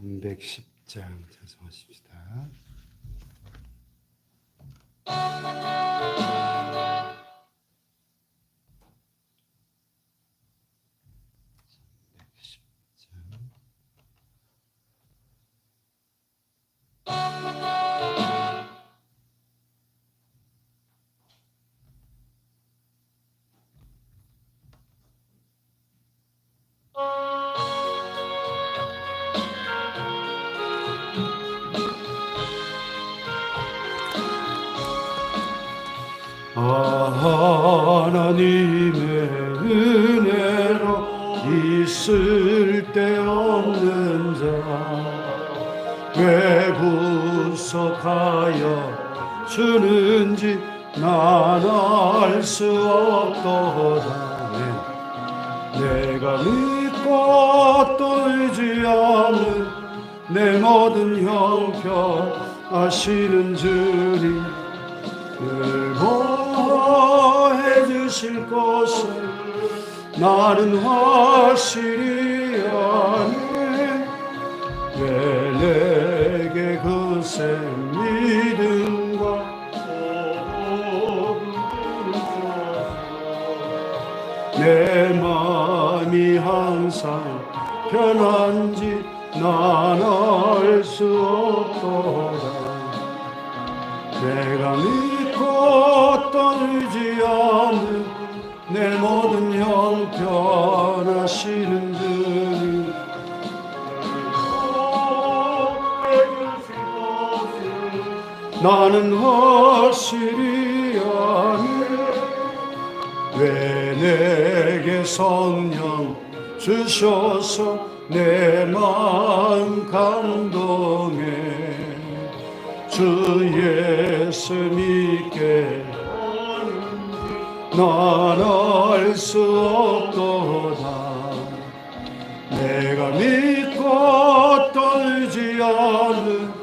310장 찬송하십시다. 의지하는 내 모든 형편 아시는 주님 늘 보호해 주실 것을 나는 확실히 아네 왜 내게 그새 믿음과 내 마음이 항상 편한지 난알수 없도다. 내가 믿고 떨지않는 내 모든 형편 하시는 주님 나는 확실히 아네 왜 내게 성령 주셔서 내 마음 감동해. 주 예수 믿게 난알수 없도다. 내가 믿고 떨지 않는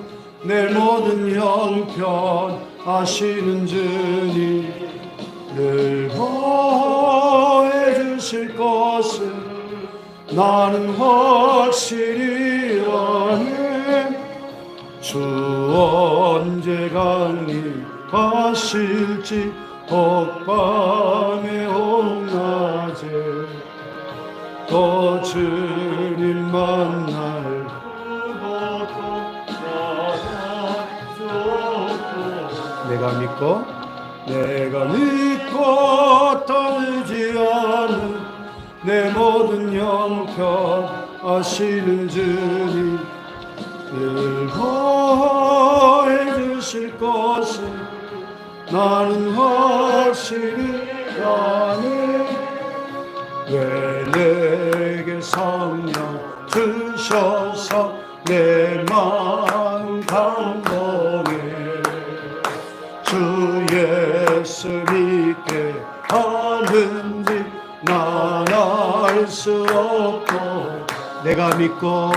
내 모든 형편 아시는 주님 늘 보호해 주실 것을 나는 확실히 아네. 주 언제 강림하실지 혹밤에 홍낮에 또 주님 만날 내가 믿고 내가 믿고 내 모든 형편 아시는 주님 늘 보호해 주실 것을 나는 확실히 아네 왜 내게 성령 주셔서 내 마음 감동해? 주 예수 믿게 하는지 난알 수 없고 내가 믿고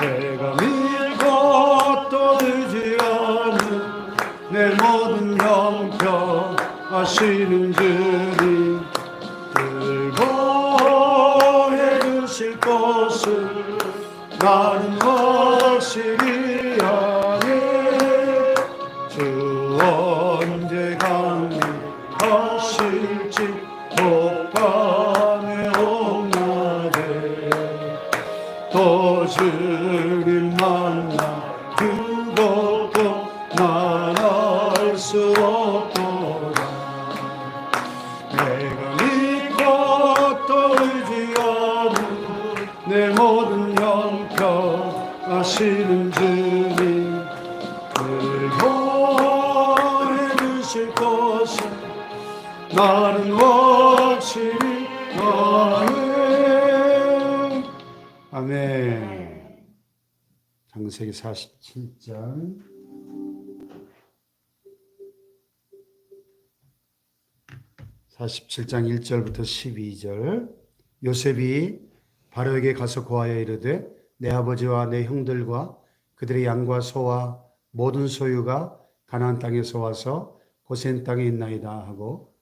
내가 믿고 떨지 않는 내 모든 형편 아시는 주님 들보해 주실 것을 나는 확실히 아 47장. 47장 1절부터 12절. 요셉이 바로에게 가서 고하여 이르되 내 아버지와 내 형들과 그들의 양과 소와 모든 소유가 가나안 땅에서 와서 고센 땅에 있나이다 하고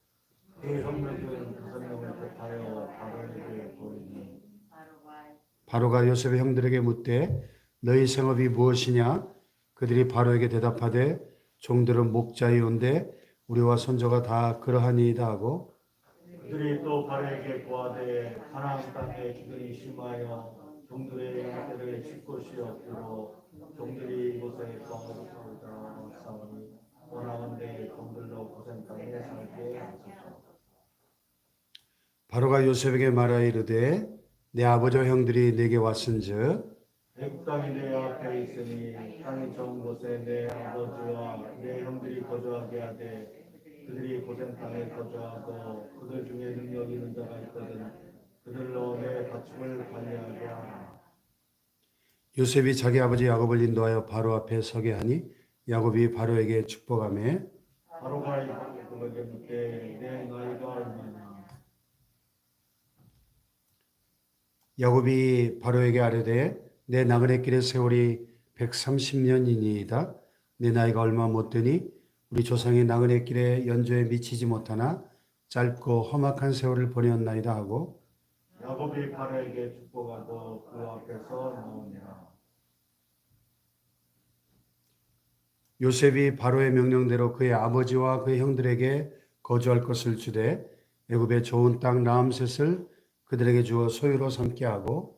바로가 요셉의 형들에게 묻되 너희 생업이 무엇이냐 그들이 바로에게 대답하되 종들은 목자이온데 우리와 선조가 다 그러하니이다 하고 그들이 또 바로에게 구하되 가나안 땅에 기근이 심하여 종들의 양떼를 칠 곳이 없으므로 종들이 이곳에 거하고자 싸우니 원하건대 종들로 고센 땅에 살게 하소서. 바로가 요셉에게 말하이르되 내 아버지와 형들이 내게 왔은즉 애국 땅이 내 앞에 있으니 땅이 좋은 곳에 내 아버지와 내 형들이 거주하게 하되 그들이 고센 땅에 거주하고 그들 중에 능력 있는 자가 있거든 그들로 내 가축을 관리하게 하라. 요셉이 자기 아버지 야곱을 인도하여 바로 앞에 서게 하니 야곱이 바로에게 축복하며 바로가 이방에게 묻되 내 나이가 얼마냐 야곱이 바로에게 아뢰되 내 나그네 길의 세월이 130년이니이다. 내 나이가 얼마 못 되니 우리 조상의 나그네 길에 연조에 미치지 못하나 짧고 험악한 세월을 보내었나이다 하고 야곱이 바로에게 축복하고 그 앞에서 나오니라. 요셉이 바로의 명령대로 그의 아버지와 그의 형들에게 거주할 것을 주되 애굽의 좋은 땅 라암셋을 그들에게 주어 소유로 삼게 하고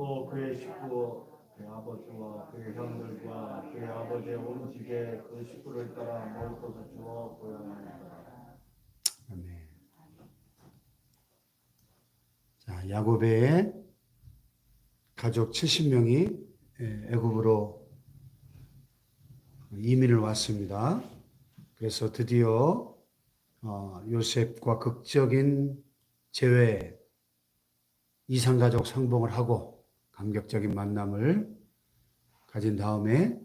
또 그의 식구 그의 아버지와 그의 형들과 그의 아버지의 온 집에 그 식구를 따라 먹을 것을 주어 보양하니라 아멘. 자, 야곱의 가족 70명이 애굽으로 이민을 왔습니다. 그래서 드디어 어, 요셉과 극적인 재회 이상가족 상봉을 하고 감격적인 만남을 가진 다음에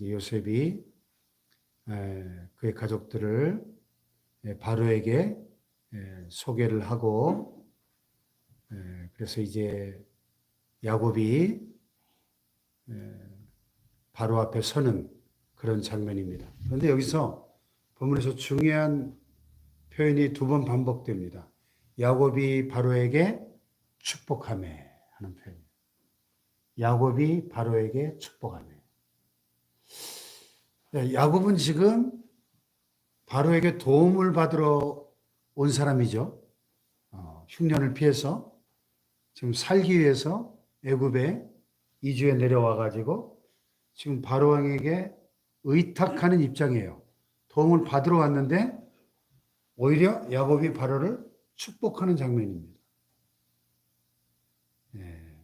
요셉이 에, 그의 가족들을 예, 바로에게 예, 소개를 하고 예, 그래서 이제 야곱이 예, 바로 앞에 서는 그런 장면입니다. 그런데 여기서 본문에서 중요한 표현이 두 번 반복됩니다. 야곱이 바로에게 축복하며 하는 표현. 야곱이 바로에게 축복하며. 예, 야곱은 지금 바로에게 도움을 받으러 온 사람이죠. 어, 흉년을 피해서 지금 살기 위해서 애굽에 이주에 내려와 가지고 지금 바로 왕에게 의탁하는 입장이에요. 도움을 받으러 왔는데 오히려 야곱이 바로를 축복하는 장면입니다. 예.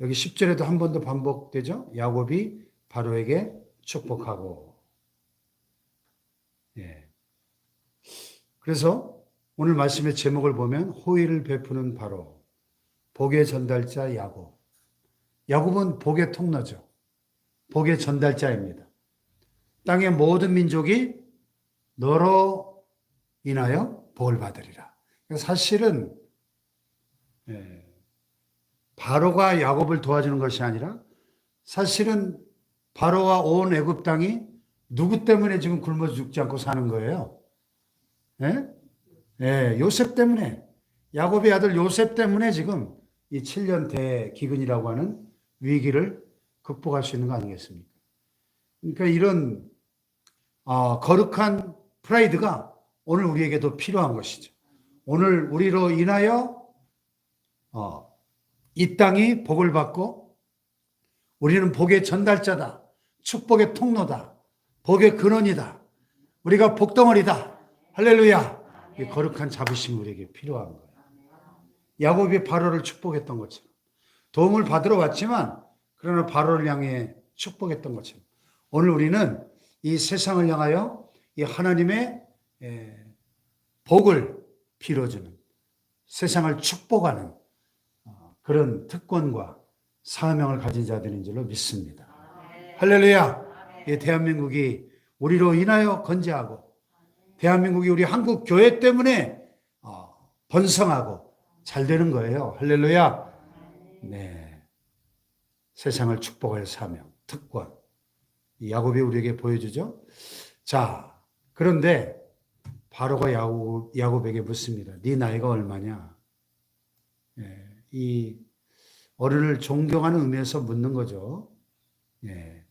여기 10절에도 한 번 더 반복되죠. 야곱이 바로에게 축복하고 예. 그래서 오늘 말씀의 제목을 보면 호의를 베푸는 바로 복의 전달자 야곱. 야곱은 복의 통로죠. 복의 전달자입니다. 땅의 모든 민족이 너로 인하여 복을 받으리라. 사실은 예, 바로가 야곱을 도와주는 것이 아니라 사실은 바로와 온 애굽 땅이 누구 때문에 지금 굶어 죽지 않고 사는 거예요? 예? 예, 요셉 때문에 야곱의 아들 요셉 때문에 지금 이 7년 대기근이라고 하는 위기를 극복할 수 있는 거 아니겠습니까? 그러니까 이런 어, 거룩한 프라이드가 오늘 우리에게도 필요한 것이죠. 오늘 우리로 인하여 어, 이 땅이 복을 받고 우리는 복의 전달자다. 축복의 통로다. 복의 근원이다. 우리가 복덩어리다. 할렐루야. 이 거룩한 자부심이 우리에게 필요한 거예요. 야곱이 바로를 축복했던 것처럼 도움을 받으러 왔지만 그러나 바로를 향해 축복했던 것처럼 오늘 우리는 이 세상을 향하여 이 하나님의 에, 복을 빌어주는 세상을 축복하는 어, 그런 특권과 사명을 가진 자들인 줄로 믿습니다. 할렐루야. 이 대한민국이 우리로 인하여 건재하고 대한민국이 우리 한국 교회 때문에 어, 번성하고 잘 되는 거예요. 할렐루야. 네. 세상을 축복할 사명, 특권. 이 야곱이 우리에게 보여주죠. 자, 그런데 바로가 야곱, 야곱에게 묻습니다. 네 나이가 얼마냐? 예, 이 어른을 존경하는 의미에서 묻는 거죠. 예.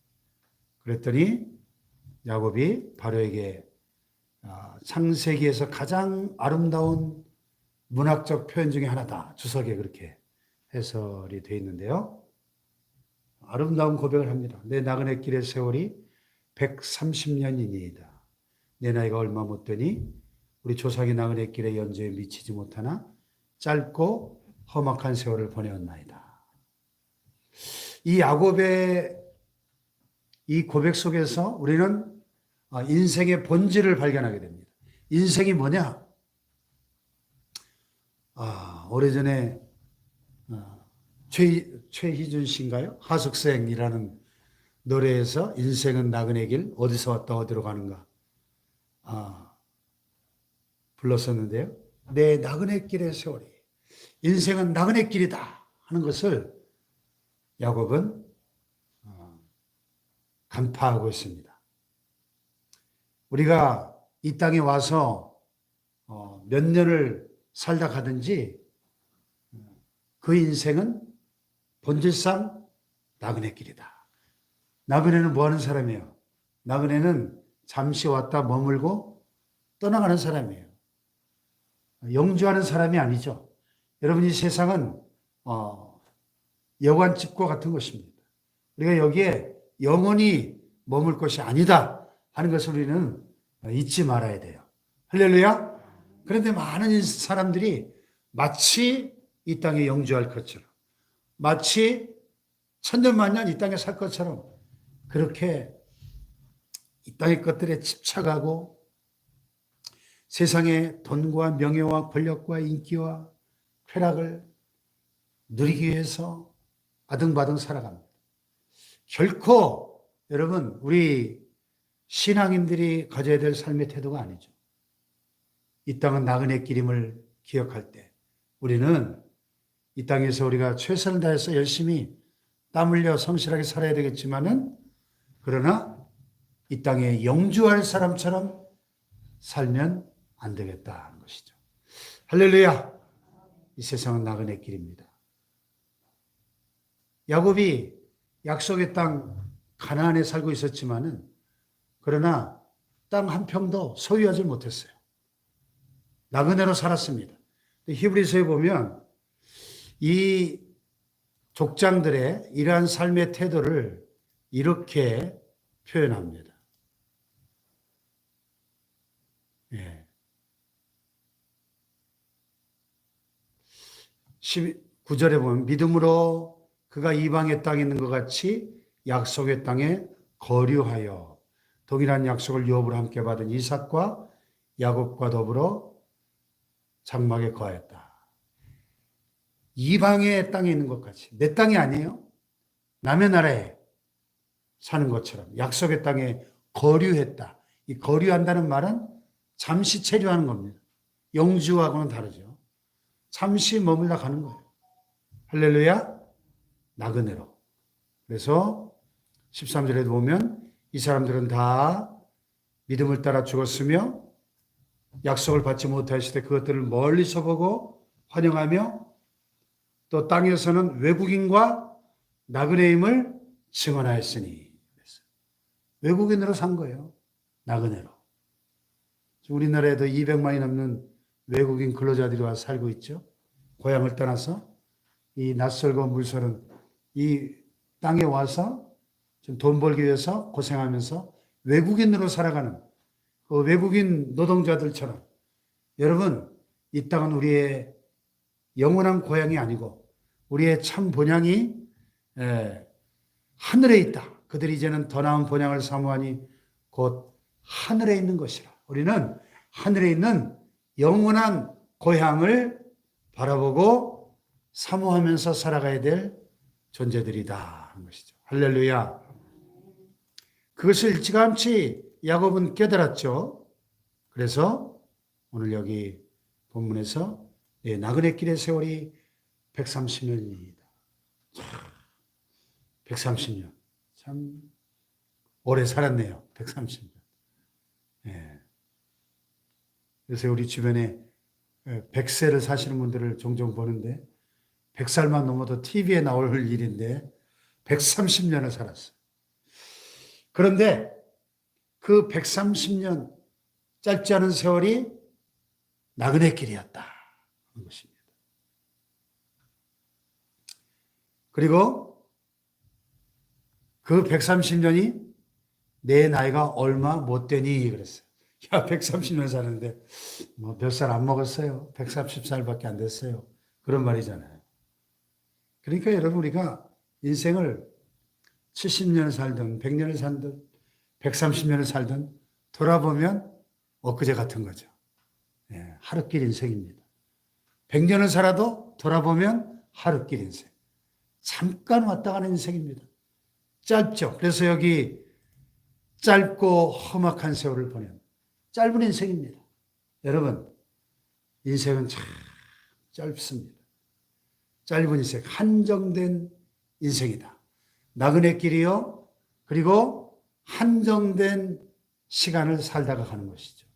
그랬더니 야곱이 바로에게 아, 창세기에서 가장 아름다운 문학적 표현 중에 하나다. 주석에 그렇게 해설이 되어 있는데요. 아름다운 고백을 합니다. 내 나그네 길의 세월이 130년이니이다. 내 나이가 얼마 못 되니 우리 조상의 나그네 길의 연주에 미치지 못하나 짧고 험악한 세월을 보내었나이다. 이 야곱의 이 고백 속에서 우리는 아, 인생의 본질을 발견하게 됩니다. 인생이 뭐냐? 아, 오래전에 어, 최, 최희준 씨인가요? 하숙생이라는 노래에서 인생은 나그네 길 어디서 왔다 어디로 가는가 아, 불렀었는데요. 내 나그네 길의 세월이 인생은 나그네 길이다 하는 것을 야곱은 어, 간파하고 있습니다. 우리가 이 땅에 와서 어, 몇 년을 살다 가든지 그 인생은 본질상 나그네 길이다. 나그네는 뭐 하는 사람이에요? 나그네는 잠시 왔다 머물고 떠나가는 사람이에요. 영주하는 사람이 아니죠. 여러분 이 세상은 어, 여관집과 같은 것입니다. 우리가 여기에 영원히 머물 것이 아니다 하는 것을 우리는 잊지 말아야 돼요. 할렐루야. 그런데 많은 사람들이 마치 이 땅에 영주할 것처럼 마치 천년만년 이 땅에 살 것처럼 그렇게 이 땅의 것들에 집착하고 세상의 돈과 명예와 권력과 인기와 쾌락을 누리기 위해서 아등바등 살아갑니다. 결코 여러분 우리 신앙인들이 가져야 될 삶의 태도가 아니죠. 이 땅은 나그네 길임을 기억할 때 우리는 이 땅에서 우리가 최선을 다해서 열심히 땀 흘려 성실하게 살아야 되겠지만은 그러나 이 땅에 영주할 사람처럼 살면 안 되겠다 하는 것이죠. 할렐루야. 이 세상은 나그네 길입니다. 야곱이 약속의 땅 가나안에 살고 있었지만은 그러나 땅 한 평도 소유하지 못했어요. 나그네로 살았습니다. 히브리서에 보면 이 족장들의 이러한 삶의 태도를 이렇게 표현합니다. 예. 19절에 보면 믿음으로 그가 이방의 땅에 있는 것 같이 약속의 땅에 거류하여 동일한 약속을 유업으로 함께 받은 이삭과 야곱과 더불어 장막에 거하였다. 이방의 땅에 있는 것 같이 내 땅이 아니에요. 남의 나라에 사는 것처럼 약속의 땅에 거류했다. 이 거류한다는 말은 잠시 체류하는 겁니다. 영주하고는 다르죠. 잠시 머물러 가는 거예요. 할렐루야. 나그네로. 그래서 13절에도 보면 이 사람들은 다 믿음을 따라 죽었으며 약속을 받지 못하실 때 그것들을 멀리서 보고 환영하며 또 땅에서는 외국인과 나그네임을 증언하였으니 외국인으로 산 거예요. 나그네로. 우리나라에도 200만이 넘는 외국인 근로자들이 와서 살고 있죠. 고향을 떠나서 이 낯설고 물설은 이 땅에 와서 좀 돈 벌기 위해서 고생하면서 외국인으로 살아가는 그 외국인 노동자들처럼 여러분 이 땅은 우리의 영원한 고향이 아니고 우리의 참 본향이 에, 하늘에 있다. 그들이 이제는 더 나은 본향을 사모하니 곧 하늘에 있는 것이라. 우리는 하늘에 있는 영원한 고향을 바라보고 사모하면서 살아가야 될 존재들이다 하는 것이죠. 할렐루야. 그것을 일찌감치 야곱은 깨달았죠. 그래서 오늘 여기 본문에서 예, 나그네 길의 세월이 130년입니다. 130년. 참 오래 살았네요. 130년. 예. 요새 우리 주변에 100세를 사시는 분들을 종종 보는데 100살만 넘어도 TV에 나올 일인데 130년을 살았어. 그런데 그 130년 짧지 않은 세월이 나그네 길이었다. 하는 것입니다. 그리고 그 130년이 내 나이가 얼마 못 되니 그랬어요. 야, 130년 사는데 뭐 몇 살 안 먹었어요. 130살밖에 안 됐어요. 그런 말이잖아요. 그러니까 여러분 우리가 인생을 70년을 살든 100년을 살든 130년을 살든 돌아보면 엊그제 같은 거죠. 예, 하루길 인생입니다. 100년을 살아도 돌아보면 하루길 인생. 잠깐 왔다 가는 인생입니다. 짧죠. 그래서 여기 짧고 험악한 세월을 보낸 짧은 인생입니다. 여러분, 인생은 참 짧습니다. 짧은 인생, 한정된 인생이다. 나그네 길이요. 그리고 한정된 시간을 살다가 가는 것이죠.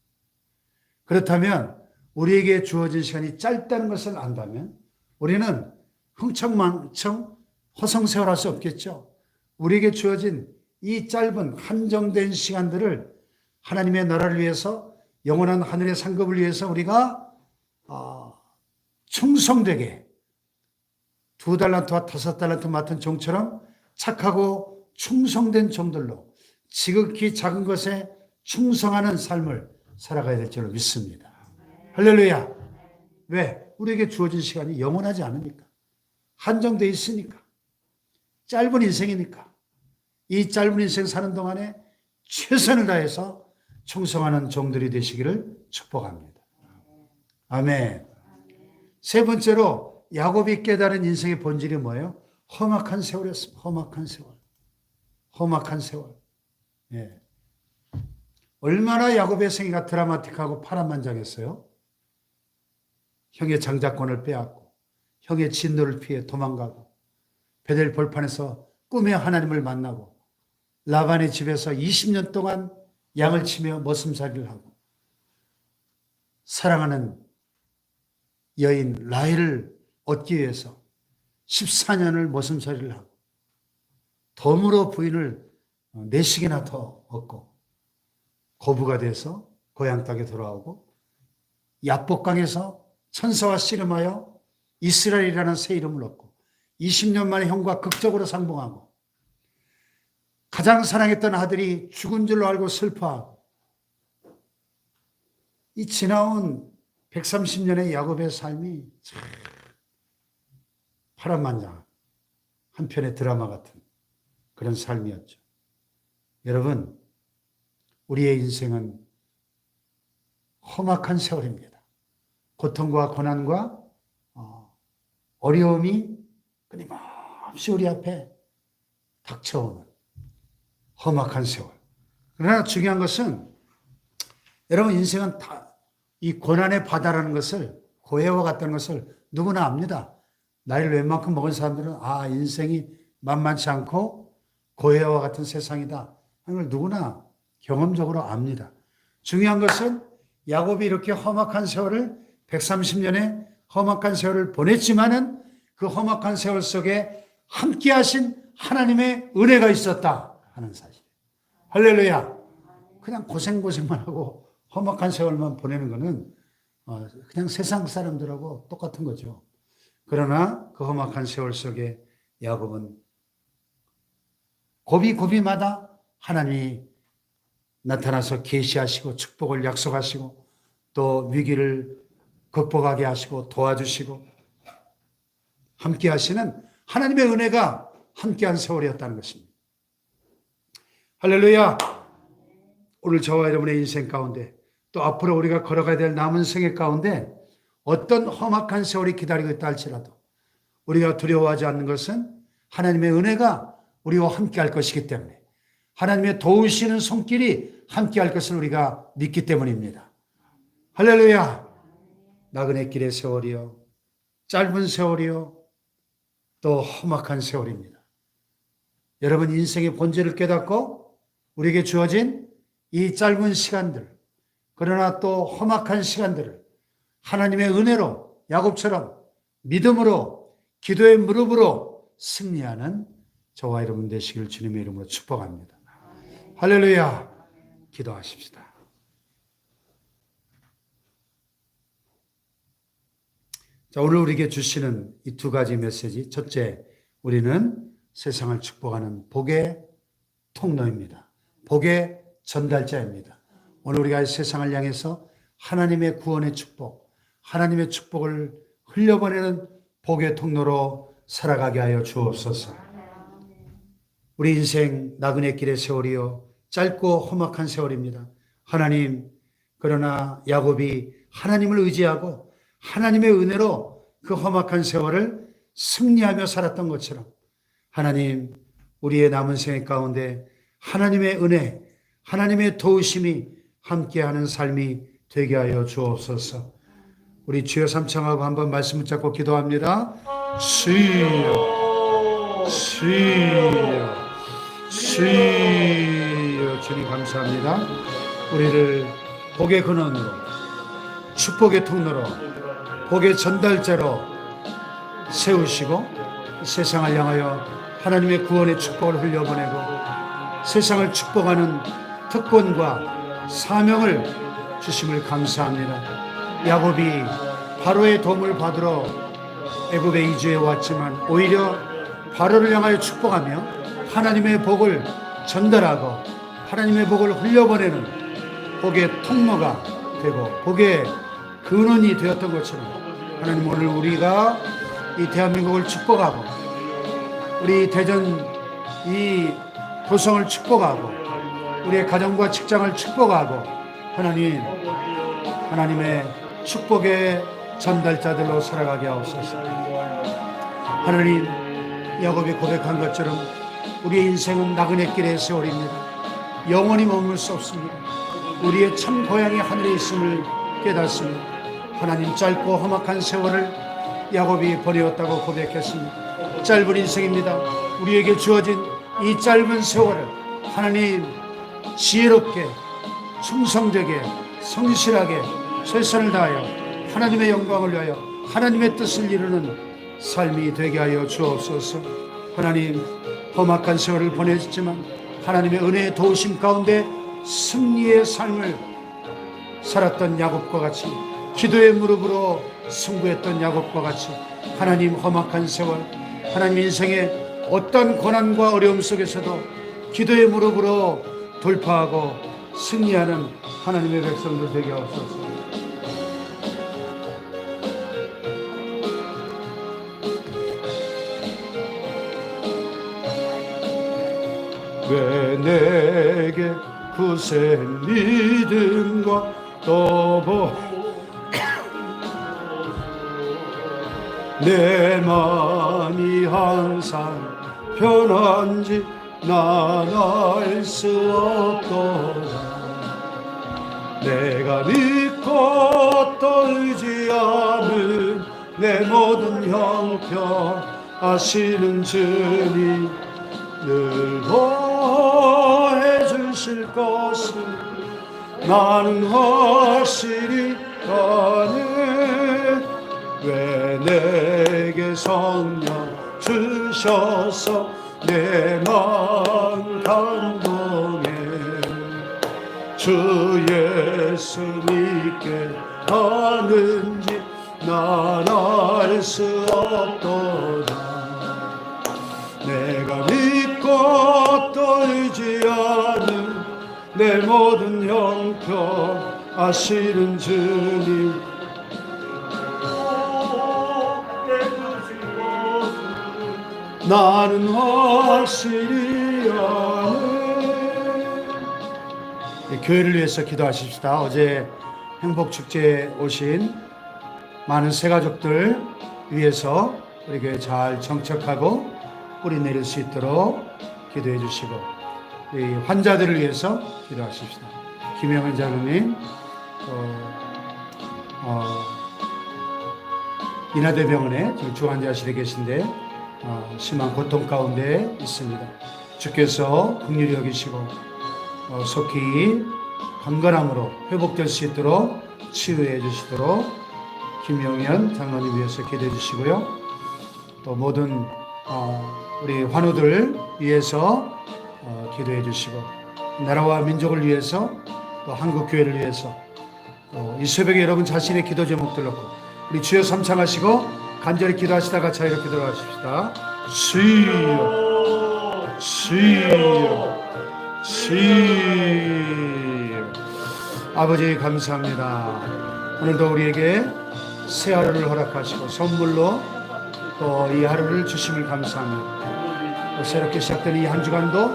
그렇다면 우리에게 주어진 시간이 짧다는 것을 안다면 우리는 흥청망청 허송세월할 수 없겠죠. 우리에게 주어진 이 짧은 한정된 시간들을 하나님의 나라를 위해서 영원한 하늘의 상급을 위해서 우리가 어, 충성되게 두 달란트와 다섯 달란트 맡은 종처럼 착하고 충성된 종들로 지극히 작은 것에 충성하는 삶을 살아가야 될 줄로 믿습니다. 할렐루야. 왜? 우리에게 주어진 시간이 영원하지 않으니까. 한정되어 있으니까. 짧은 인생이니까. 이 짧은 인생 사는 동안에 최선을 다해서 충성하는 종들이 되시기를 축복합니다. 아멘. 세 번째로 야곱이 깨달은 인생의 본질이 뭐예요? 험악한 세월이었습니다. 험악한 세월. 험악한 세월. 예. 얼마나 야곱의 생애가 드라마틱하고 파란만장했어요? 형의 장자권을 빼앗고 형의 진노를 피해 도망가고 베델 벌판에서 꿈의 하나님을 만나고 라반의 집에서 20년 동안 양을 치며 머슴살이를 하고 사랑하는 여인 라헬을 얻기 위해서 14년을 머슴살이를 하고 덤으로 부인을 네식이나 더 얻고 거부가 돼서 고향 땅에 돌아오고 야복강에서 천사와 씨름하여 이스라엘이라는 새 이름을 얻고 20년 만에 형과 극적으로 상봉하고 가장 사랑했던 아들이 죽은 줄로 알고 슬퍼하고 이 지나온 130년의 야곱의 삶이 참 파란만장 한편의 드라마 같은 그런 삶이었죠. 여러분, 우리의 인생은 험악한 세월입니다. 고통과 고난과 어, 어려움이 끊임없이 우리 앞에 닥쳐오는 험악한 세월. 그러나 중요한 것은 여러분 인생은 다 이 고난의 바다라는 것을 고해와 같다는 것을 누구나 압니다. 나이를 웬만큼 먹은 사람들은 아 인생이 만만치 않고 고해와 같은 세상이다 하는 걸 누구나 경험적으로 압니다. 중요한 것은 야곱이 이렇게 험악한 세월을 130년의 험악한 세월을 보냈지만은 그 험악한 세월 속에 함께 하신 하나님의 은혜가 있었다 하는 사실. 할렐루야. 그냥 고생고생만 하고 험악한 세월만 보내는 거는 어, 그냥 세상 사람들하고 똑같은 거죠. 그러나 그 험악한 세월 속에 야곱은 고비고비마다 하나님이 나타나서 계시하시고 축복을 약속하시고 또 위기를 극복하게 하시고 도와주시고 함께 하시는 하나님의 은혜가 함께한 세월이었다는 것입니다. 할렐루야. 오늘 저와 여러분의 인생 가운데 또 앞으로 우리가 걸어가야 될 남은 생애 가운데 어떤 험악한 세월이 기다리고 있다 할지라도 우리가 두려워하지 않는 것은 하나님의 은혜가 우리와 함께 할 것이기 때문에 하나님의 도우시는 손길이 함께 할 것을 우리가 믿기 때문입니다. 할렐루야. 나그네 길의 세월이요. 짧은 세월이요. 또 험악한 세월입니다. 여러분 인생의 본질을 깨닫고 우리에게 주어진 이 짧은 시간들, 그러나 또 험악한 시간들을 하나님의 은혜로 야곱처럼 믿음으로 기도의 무릎으로 승리하는 저와 여러분 되시길 주님의 이름으로 축복합니다. 할렐루야. 기도하십시다. 자, 오늘 우리에게 주시는 이 두 가지 메시지. 첫째, 우리는 세상을 축복하는 복의 통로입니다. 복의 전달자입니다. 오늘 우리가 이 세상을 향해서 하나님의 구원의 축복, 하나님의 축복을 흘려보내는 복의 통로로 살아가게 하여 주옵소서. 우리 인생 나그네 길의 세월이요 짧고 험악한 세월입니다. 하나님 그러나 야곱이 하나님을 의지하고 하나님의 은혜로 그 험악한 세월을 승리하며 살았던 것처럼 하나님 우리의 남은 생애 가운데 하나님의 은혜, 하나님의 도우심이 함께하는 삶이 되게 하여 주옵소서. 우리 주여 삼창하고 한번 말씀 붙잡고 기도합니다. 주여, 주여, 주여, 주님 감사합니다. 우리를 복의 근원으로, 축복의 통로로, 복의 전달자로 세우시고 세상을 향하여 하나님의 구원의 축복을 흘려보내고 세상을 축복하는 특권과 사명을 주심을 감사합니다. 야곱이 바로의 도움을 받으러 애굽에 이주해 왔지만 오히려 바로를 향하여 축복하며 하나님의 복을 전달하고 하나님의 복을 흘려보내는 복의 통로가 되고 복의 근원이 되었던 것처럼 하나님 오늘 우리가 이 대한민국을 축복하고 우리 대전 이 도성을 축복하고 우리의 가정과 직장을 축복하고 하나님 하나님의 축복의 전달자들로 살아가게 하옵소서. 하나님 야곱이 고백한 것처럼 우리의 인생은 나그네 길의 세월입니다. 영원히 머물 수 없습니다. 우리의 참 고향이 하늘에 있음을 깨닫습니다. 하나님 짧고 험악한 세월을 야곱이 보내었다고 고백했습니다. 짧은 인생입니다. 우리에게 주어진 이 짧은 세월을 하나님 지혜롭게 충성되게 성실하게 최선을 다하여 하나님의 영광을 위하여 하나님의 뜻을 이루는 삶이 되게 하여 주옵소서. 하나님 험악한 세월을 보냈지만 하나님의 은혜의 도우심 가운데 승리의 삶을 살았던 야곱과 같이 기도의 무릎으로 승부했던 야곱과 같이 하나님 험악한 세월 하나님 인생의 어떤 고난과 어려움 속에서도 기도의 무릎으로 돌파하고 승리하는 하나님의 백성들 되게 하옵소서. 왜 내게 굳센 믿음과 또보 내 마음이 항상 편한지 난알수 없도다. 내가 믿고 또 의지하는 내 모든 형편 아시는 주님 늘 보해 주실 것을 나는 확실히 아네 왜 내게 성령 주셔서 내 마음 감동해. 주 예수 믿게 하는지 난 알 수 없도다. 내가 믿고 또 의지하는 내 모든 형편 아시는 주님 나는 확실히 아네 네, 교회를 위해서 기도하십시다. 어제 행복축제에 오신 많은 새가족들 위해서 우리 교회 잘 정착하고 뿌리 내릴 수 있도록 기도해 주시고 이 환자들을 위해서 기도하십시다. 김영은 장로님, 어, 어, 인하대병원에 지금 중환자실에 계신데 어, 심한 고통 가운데 있습니다. 주께서 긍휼히 여기시고 어, 속히 건강함으로 회복될 수 있도록 치유해 주시도록 김용현 장로님 위해서 기도해 주시고요. 또 모든 어, 우리 환우들 위해서 어, 기도해 주시고 나라와 민족을 위해서 또 한국 교회를 위해서 또이 새벽에 여러분 자신의 기도 제목들 놓고 우리 주여 삼창하시고 간절히 기도하시다 같이 이렇게 들어가십시다. 주여 주여 주여 아버지 감사합니다. 오늘도 우리에게 새 하루를 허락하시고 선물로 또 이 하루를 주심을 감사합니다. 또 새롭게 시작된 이 한 주간도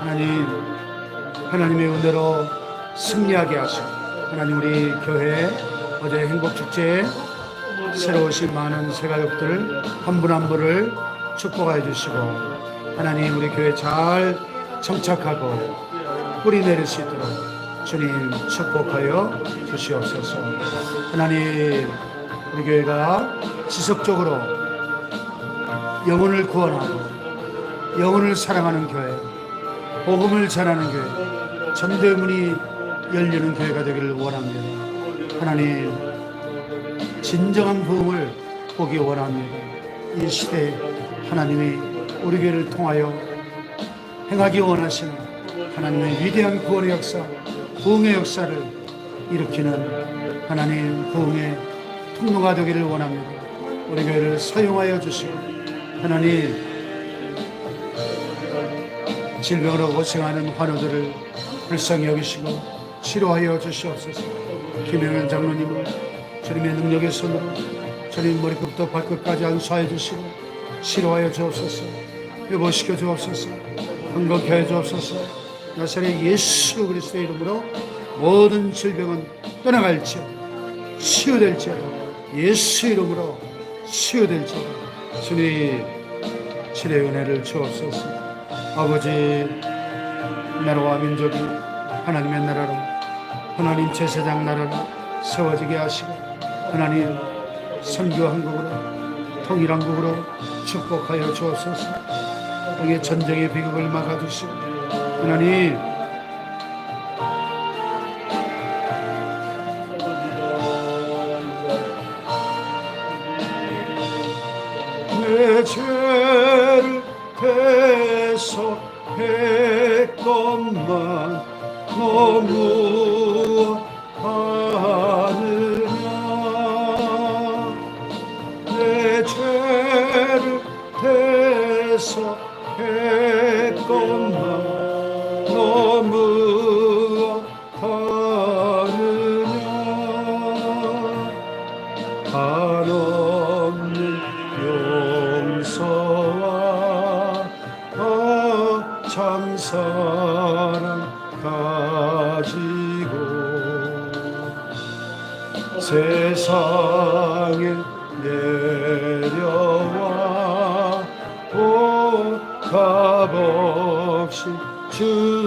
하나님 하나님의 은혜로 승리하게 하시고 하나님 우리 교회 어제 행복 축제에 새로 오신 많은 새가족들 한분 한 분을 축복하여 주시고 하나님 우리 교회 잘 정착하고 뿌리 내릴 수 있도록 주님 축복하여 주시옵소서. 하나님 우리 교회가 지속적으로 영혼을 구원하고 영혼을 사랑하는 교회, 복음을 전하는 교회, 전대문이 열리는 교회가 되기를 원합니다. 하나님 진정한 부흥을 보기 원합니다. 이 시대에 하나님이 우리 교회를 통하여 행하기 원하시는 하나님의 위대한 구원의 역사, 부흥의 역사를 일으키는 하나님 부흥의 통로가 되기를 원합니다. 우리 교회를 사용하여 주시고 하나님 질병으로 고생하는 환우들을 불쌍히 여기시고 치료하여 주시옵소서. 김영현 장로님을 주님의 손으로 주님 머리끝부터 발끝까지 안수하여 주시고 치료하여 주옵소서. 회복시켜 주옵소서. 건강케 하여 주옵소서. 나사렛 예수 그리스도의 이름으로 모든 질병은 떠나갈지어다. 치유될지어다. 예수 이름으로 치유될지어다. 주님 치료의 은혜를 주옵소서. 아버지 나라와 민족이 하나님의 나라로 하나님 제사장 나라로 세워지게 하시고 하나님 선교 한국으로 통일 한국으로 축복하여 주옵소서. 땅의 전쟁의 비극을 막아주시고 하나님 가지고 세상에 내려와 오 값없이 주